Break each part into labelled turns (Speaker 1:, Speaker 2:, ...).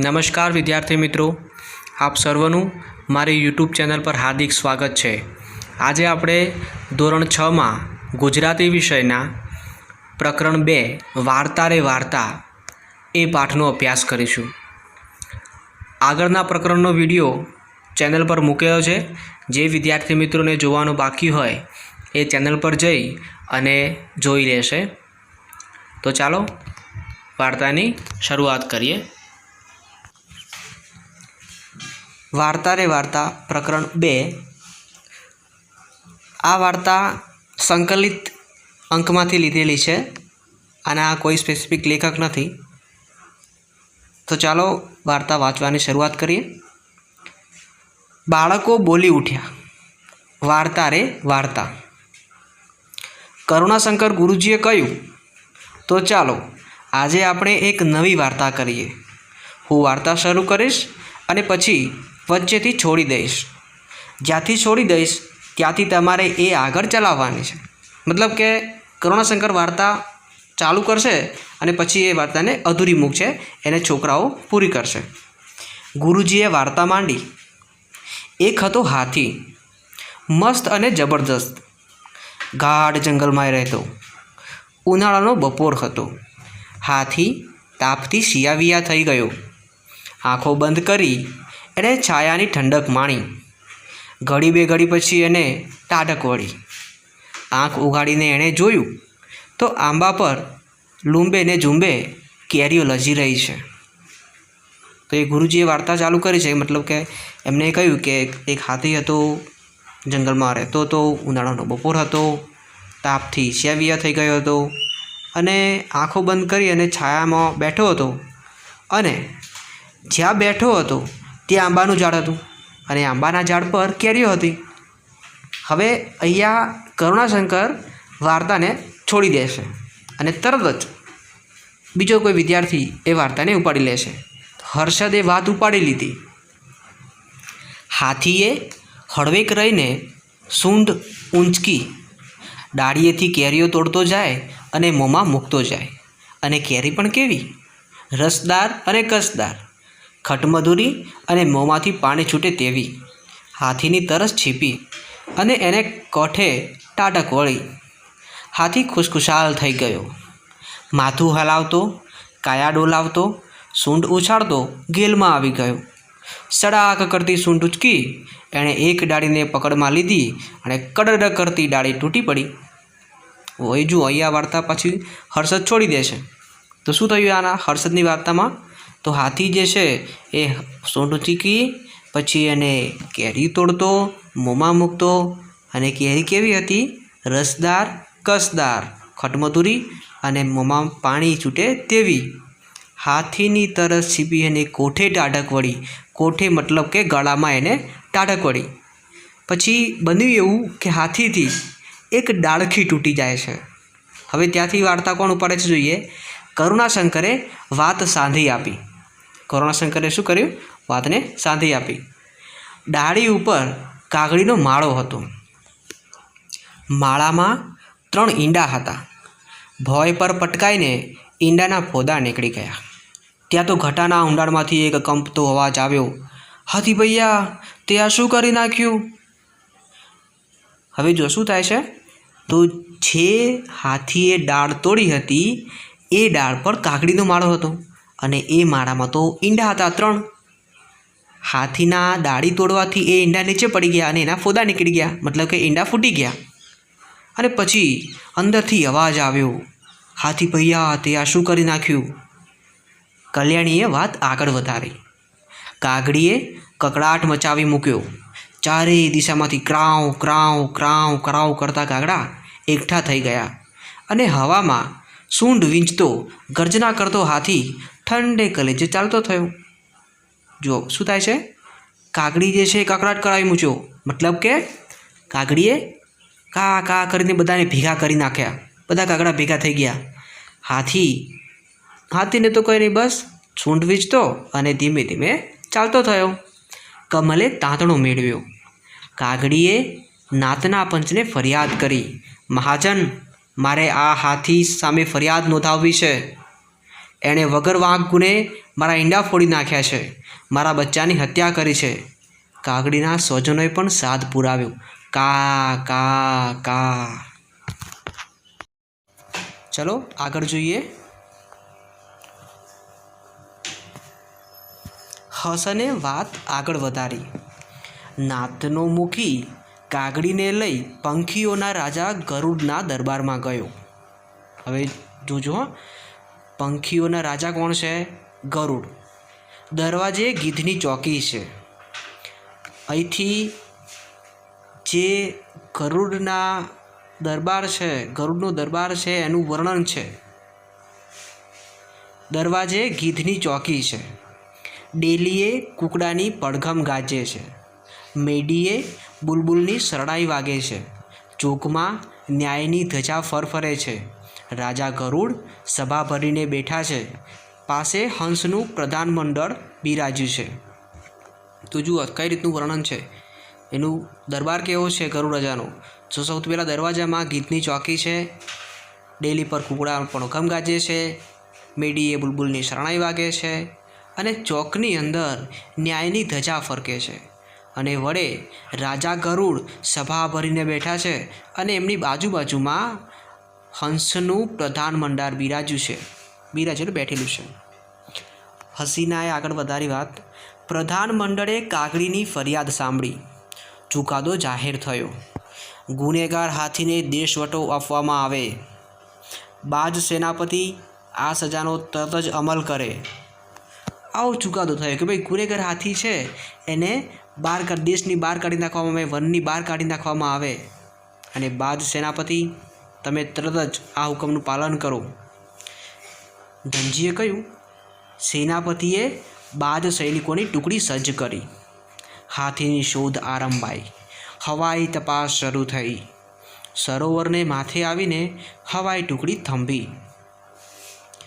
Speaker 1: નમસ્કાર વિદ્યાર્થી મિત્રો. આપ સર્વનું મારી યુટ્યુબ ચેનલ પર હાર્દિક સ્વાગત છે. આજે આપણે ધોરણ છમાં ગુજરાતી વિષયના પ્રકરણ બે, વાર્તા રે વાર્તા, એ પાઠનો અભ્યાસ કરીશું. આગળના પ્રકરણનો વીડિયો ચેનલ પર મૂકેલો છે. જે વિદ્યાર્થી મિત્રોને જોવાનું બાકી હોય, એ ચેનલ પર જઈ અને જોઈ લેશે. તો ચાલો, વાર્તાની શરૂઆત કરીએ. વાર્તા રે વાર્તા, પ્રકરણ બે. આ વાર્તા સંકલિત અંકમાંથી લીધેલી છે અને આ કોઈ સ્પેસિફિક લેખક નથી. તો ચાલો વાર્તા વાંચવાની શરૂઆત કરીએ. બાળકો બોલી ઉઠ્યા. વાર્તા રે વાર્તા. કરુણાશંકર ગુરુજીએ કહ્યું, તો ચાલો, આજે આપણે એક નવી વાર્તા કરીએ. હું વાર્તા શરૂ કરીશ અને પછી વચ્ચેથી છોડી દઈશ. જ્યાંથી છોડી દઈશ, ત્યાંથી તમારે એ આગળ ચલાવવાની છે. મતલબ કે કરુણાશંકર વાર્તા ચાલુ કરશે અને પછી એ વાર્તાને અધૂરી મૂકશે, એને છોકરાઓ પૂરી કરશે. ગુરુજીએ વાર્તા માંડી. એક હતો હાથી, મસ્ત અને જબરદસ્ત ગાઢ જંગલમાં રહેતો. ઉનાળાનો બપોર હતો. હાથી તાપથી શિયાવિયા થઈ ગયો. આંખો બંધ કરી એણે છાયાની ઠંડક માણી. ઘડી બે ઘડી પછી એને ટાઢક વળી. આંખ ઉગાડીને એણે જોયું તો આંબા પર લૂંબે ને ઝૂંબે કેરીઓ લજી રહી છે. તો એ ગુરુજીએ વાર્તા ચાલુ કરી છે, મતલબ કે એમને કહ્યું કે એક હાથી હતો જંગલમાં રહેતો હતો, ઉનાળાનો બપોર હતો, તાપથી સેવિયા થઈ ગયો હતો અને આંખો બંધ કરી અને છાયામાં બેઠો હતો અને જ્યાં બેઠો હતો ત્યાં આંબાનું ઝાડ હતું. અને આંબાના ઝાડ પર કેરીઓ હતી. હવે અહીંયા કરુણાશંકર વાર્તાને છોડી દેશે અને તરત જ બીજો કોઈ વિદ્યાર્થી એ વાર્તાને ઉપાડી લેશે હર્ષદે વાત ઉપાડી લીધી. હાથીએ હળવેક રહીને સૂંઢ ઊંચકી, ડાળીએથી કેરીઓ તોડતો જાય અને મોંમાં મૂકતો જાય. અને કેરી પણ કેવી? રસદાર અને કસદાર. ખટમધુરી અને મોંમાંથી પાણી છૂટે તેવી. હાથીની તરસ છીપી અને એને કોઠે ટાટક વળી. હાથી ખુશખુશાલ થઈ ગયો. માથું હલાવતો, કાયા ડોલાવતો, સૂંઢ ઉછાળતો ગેલમાં આવી ગયો. સડાક કરતી સૂંઢ ઉચકી, એણે એક ડાળીને પકડમાં લીધી અને કડડ કરતી ડાળી તૂટી પડી. જુઓ અહીંયા વાર્તા પછી હર્ષદ છોડી દેશે. તો શું થયું આના હર્ષદની વાર્તામાં? તો હાથી જે છે એ સૂંઢ ચીકી, પછી એને કેરી તોડતો, મોંમાં મૂકતો અને કેરી કેવી હતી? રસદાર, કસદાર ખટમધુરી અને મોંમાં પાણી છૂટે તેવી. હાથીની તરસ છીપી એને કોઠે ટાઢક વળી. કોઠે મતલબ કે ગળામાં એને ટાઢક વળી. પછી બન્યું એવું કે હાથીથી એક ડાળખી તૂટી જાય છે. હવે ત્યાંથી વાર્તા કોણ ઉપાડે છે જોઈએ? કરુણાશંકરે વાત સાંધી આપી. કરુણાશંકરે શું કર્યું? વાતને સાંધી આપી. ડાળી ઉપર કાગડીનો માળો હતો. માળામાં ત્રણ ઈંડા હતા. ભોય પર પટકાઈને ઈંડાના ફોદા નીકળી ગયા. ત્યાં તો ઘટાના ઊંડાણમાંથી એક કંપતો અવાજ આવ્યો, હાથી ભૈયા, તે આ શું કરી નાખ્યું? હવે જો શું થાય છે? તો જે હાથીએ ડાળ તોડી હતી, એ ડાળ પર કાકડીનો માળો હતો. અને એ માળામાં તો ઈંડા હતા ત્રણ. હાથીના દાળી તોડવાથી એ ઈંડા નીચે પડી ગયા અને એના ફોદા નીકળી ગયા. મતલબ કે ઈંડા ફૂટી ગયા. અને પછી અંદરથી અવાજ આવ્યો. હાથી ભૈયા, તે આ શું કરી નાખ્યું? કલ્યાણીએ વાત આગળ વધારી. કાગડીએ કકડાટ મચાવી મૂક્યો. ચારેય દિશામાંથી ક્રાઉ ક્રાઉ ક્રાઉ ક્રાઉ કરતા કાગડા એકઠા થઈ ગયા. અને હવામાં સૂંઢ વીંચતો ગર્જના કરતો હાથી ઠંડે કલેજે ચાલતો થયો. જુઓ, શું થાય છે? કાગડી જે છે એ કકડાટ કરાવી મૂક્યો. મતલબ કે કાગડીએ કા કા કરીને બધાને ભેગા કરી નાખ્યા. બધા કાગડા ભેગા થઈ ગયા. હાથી, હાથીને તો કંઈ નહીં, બસ સૂંઢ વીજતો અને ધીમે ધીમે ચાલતો થયો. કમલે તાંતણો મેળવ્યો. કાગડીએ નાતના પંચને ફરિયાદ કરી. મહાજન, મારે આ હાથી સામે ફરિયાદ નોંધાવવી છે. એણે વગર વાંક ગુને મારા ઈંડા ફોડી નાખ્યા છે. મારા બચ્ચાની હત્યા કરી છે. કાગડીના સ્વજનોએ પણ સાથ પુરાવ્યો. કા કા કા. ચલો, આગળ જોઈએ. હસને વાત આગળ વધારી. નાતનો મૂકી કાગડીને લઈ પંખીઓના રાજા ગરુડના દરબારમાં ગયો. હવે જોજો હો. પંખીઓના રાજા કોણ છે? ગરુડ. દરવાજે ગીધની ચોકી છે. અહીંથી જે ગરુડના દરબાર છે, ગરુડનો દરબાર છે, એનું વર્ણન છે. દરવાજે ગીધની ચોકી છે. ડેલીએ કુકડાની પડઘમ ગાજે છે. મેડીએ બુલબુલની શરણાઈ વાગે છે. ચોકમાં ન્યાયની ધજા ફરફરે છે. રાજા ગરુડ સભા ભરીને બેઠા છે. પાસે હંસનું પ્રધાનમંડળ બિરાજ્યું છે. તો જુઓ, કઈ રીતનું વર્ણન છે? એનું દરબાર કેવો છે ગરુડ રાજાનો? જો સૌથી પહેલાં દરવાજામાં ગીતની ચોકી છે, ડેલી પર કુકડા પણ ગમ ગાજે છે, મેડીએ બુલબુલની શરણાઈ વાગે છે અને ચોકની અંદર ન્યાયની ધજા ફરકે છે. અને વડે રાજા ગરુડ સભા ભરીને બેઠા છે અને એમની બાજુ બાજુમાં હંસનું પ્રધાન મંડાર બિરાજ્યું છે. બિરાજેલું બેઠેલું છે. હસીનાએ આગળ વધારી વાત. પ્રધાન મંડળે કાગડીની ફરિયાદ સાંભળી. ચુકાદો જાહેર થયો. ગુનેગાર હાથીને દેશવટો આપવામાં આવે. બાજ સેનાપતિ આ સજાનો તરત જ અમલ કરે. આવો ચુકાદો થયો કે ભાઈ ગુનેગાર હાથી છે. એને બહાર દેશની બહાર કાઢી નાખવામાં આવે, વનની બહાર કાઢી નાખવામાં આવે. અને બાદ સેનાપતિ તમે તરત જ આ હુકમનું પાલન કરો. ધનજીએ કહ્યું, સેનાપતિએ બાદ સૈનિકોની ટુકડી સજ્જ કરી. હાથીની શોધ આરંભાઈ. હવાઈ તપાસ શરૂ થઈ. સરોવરને માથે આવીને હવાઈ ટુકડી થંભી.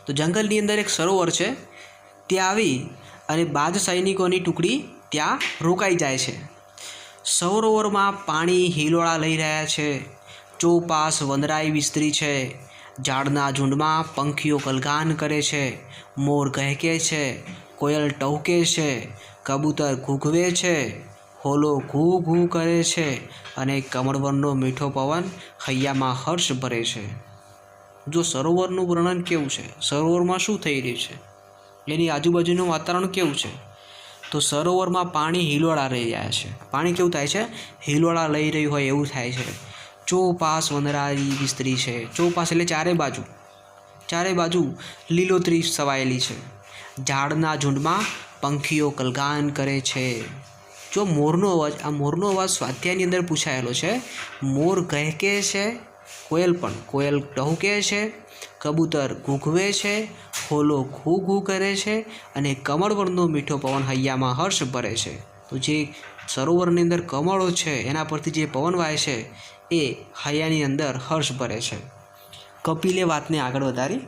Speaker 1: તો જંગલની અંદર એક સરોવર છે, ત્યાં આવી અને બાજ સૈનિકોની ટુકડી ત્યાં રોકાઈ જાય છે. સરોવરમાં પાણી હિલોળા લઈ રહ્યા છે. ચોપાસ વનરાઈ વિસ્તરી છે. ઝાડના ઝૂંડમાં પંખીઓ કલગાન કરે છે. મોર કહેકે છે, કોયલ ટહુકે છે, કબૂતર ઘૂઘવે છે, હોલો ઘૂ ઘૂ કરે છે અને કમળવનનો મીઠો પવન હૈયામાં હર્ષ ભરે છે. જો સરોવરનું વર્ણન કેવું છે? સરોવરમાં શું થઈ રહ્યું છે? એની આજુબાજુનું વાતાવરણ કેવું છે? તો સરોવરમાં પાણી હિલોળા રહી રહ્યા છે. પાણી કેવું થાય છે? હિલોળા લઈ રહ્યું હોય એવું થાય છે. ચોપાસ વનરારી વિસ્તરી છે. ચોપાસ એટલે ચારે બાજુ. ચારે બાજુ લીલોતરી સવાયેલી છે. ઝાડના ઝૂંડમાં પંખીઓ કલગાન કરે છે. જો મોરનો અવાજ, આ મોરનો અવાજ સ્વાધ્યાયની અંદર પૂછાયેલો છે, મોર કહેકે છે? કોયલ પણ, કોયલ ટહુકે છે? કબૂતર ઘૂઘવે છે? હોલો ઘૂ ઘૂ કરે છે? અને કમળવર્ણનો મીઠો પવન હૈયામાં હર્ષ ભરે છે. તો જે સરોવરની અંદર કમળો છે, એના પરથી જે પવન વાય છે એ હૈયાની અંદર હર્ષ ભરે છે. કપિલે વાતને આગળ વધારી.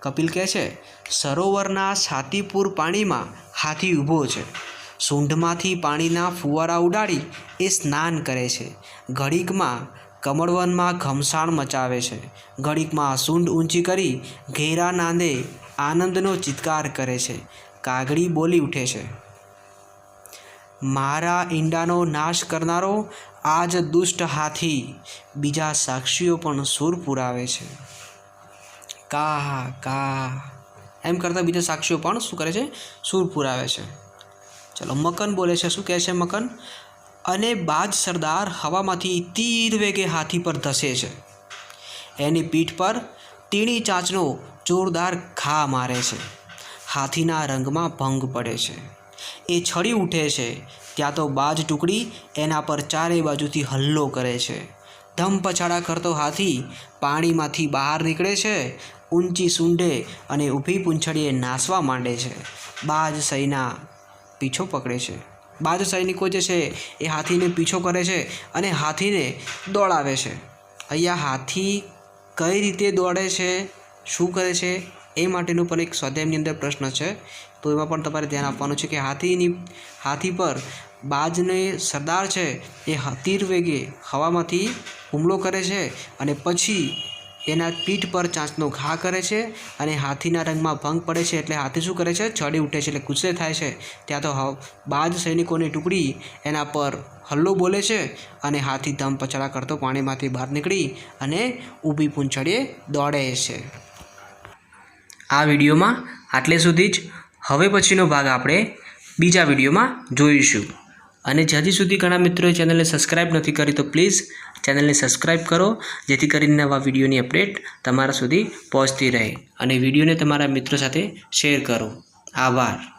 Speaker 1: કપિલ કહે છે, સરોવરના છાતીપુર પાણીમાં હાથી ઊભો છે. સૂંઢમાંથી પાણીના ફુવારા ઉડાડી એ સ્નાન કરે છે. ઘડીકમાં કમળવનમાં ઘમસાણ મચાવે છે. ઘડીકમાં સૂંઢ ઊંચી કરી ઘેરા નાંદે આનંદનો ચિત્કાર કરે છે. કાગડી બોલી ઉઠે છે. મારા ઈંડાનો નાશ કરનારો આ જ દુષ્ટ હાથી બીજા સાક્ષીઓ પણ સૂર પુરાવે છે. કા કા એમ કરતાં બીજા સાક્ષીઓ પણ શું કરે છે? સૂર પુરાવે છે. ચલો, મકન બોલે છે. શું કહે છે મકન? અને બાજ સરદાર હવામાંથી તીર વેગે હાથી પર ધસે છે. એની પીઠ પર તીણી ચાંચનો જોરદાર ઘા મારે છે. હાથીના રંગમાં ભંગ પડે છે. એ છળી ઉઠે છે. ત્યાં તો બાજ ટુકડી એના પર ચારે બાજુથી હલ્લો કરે છે. ધમ પછાડા કરતો હાથી પાણીમાંથી બહાર નીકળે છે, ઊંચી સૂંઢે અને ઊભી પૂંછડીએ નાસવા માંડે છે. બાજ સૈના પીછો પકડે છે. બાજ સૈનિકો જે છે એ હાથીને પીછો કરે છે અને હાથીને દોડાવે છે. અહીંયા હાથી કઈ રીતે દોડે છે, શું કરે છે એ માટેનો પણ એક સ્વાધ્યાયની અંદર પ્રશ્ન છે. તો એમાં પણ તમારે ધ્યાન આપવાનું છે કે હાથીની, હાથી પર બાજને સરદાર છે એ તીર વેગે હવામાંથી હુમલો કરે છે અને પછી એના પીઠ પર ચાંચનો ઘા કરે છે અને હાથીના રંગમાં ભંગ પડે છે એટલે હાથી શું કરે છે? ચડી ઉઠે છે એટલે ગુસ્સે થાય છે. ત્યાં તો બાજ સૈનિકોની ટુકડી એના પર હલ્લો બોલે છે અને હાથી ધમ પછાડા કરતો પાણીમાંથી બહાર નીકળી અને ઊભી પૂંછડીએ દોડે છે. આ વિડીયોમાં આટલે સુધી જ. હવે પછીનો ભાગ આપણે બીજા વિડીયોમાં જોઈશું. અને હજી સુધી ઘણા મિત્રોએ ચેનલને સબસ્ક્રાઇબ નથી કરી, તો પ્લીઝ ચેનલને સબસ્ક્રાઈબ કરો, જેથી કરીને નવા વિડીયોની અપડેટ તમારા સુધી પહોંચતી રહે. અને વિડીયોને તમારા મિત્રો સાથે શેર કરો. આભાર.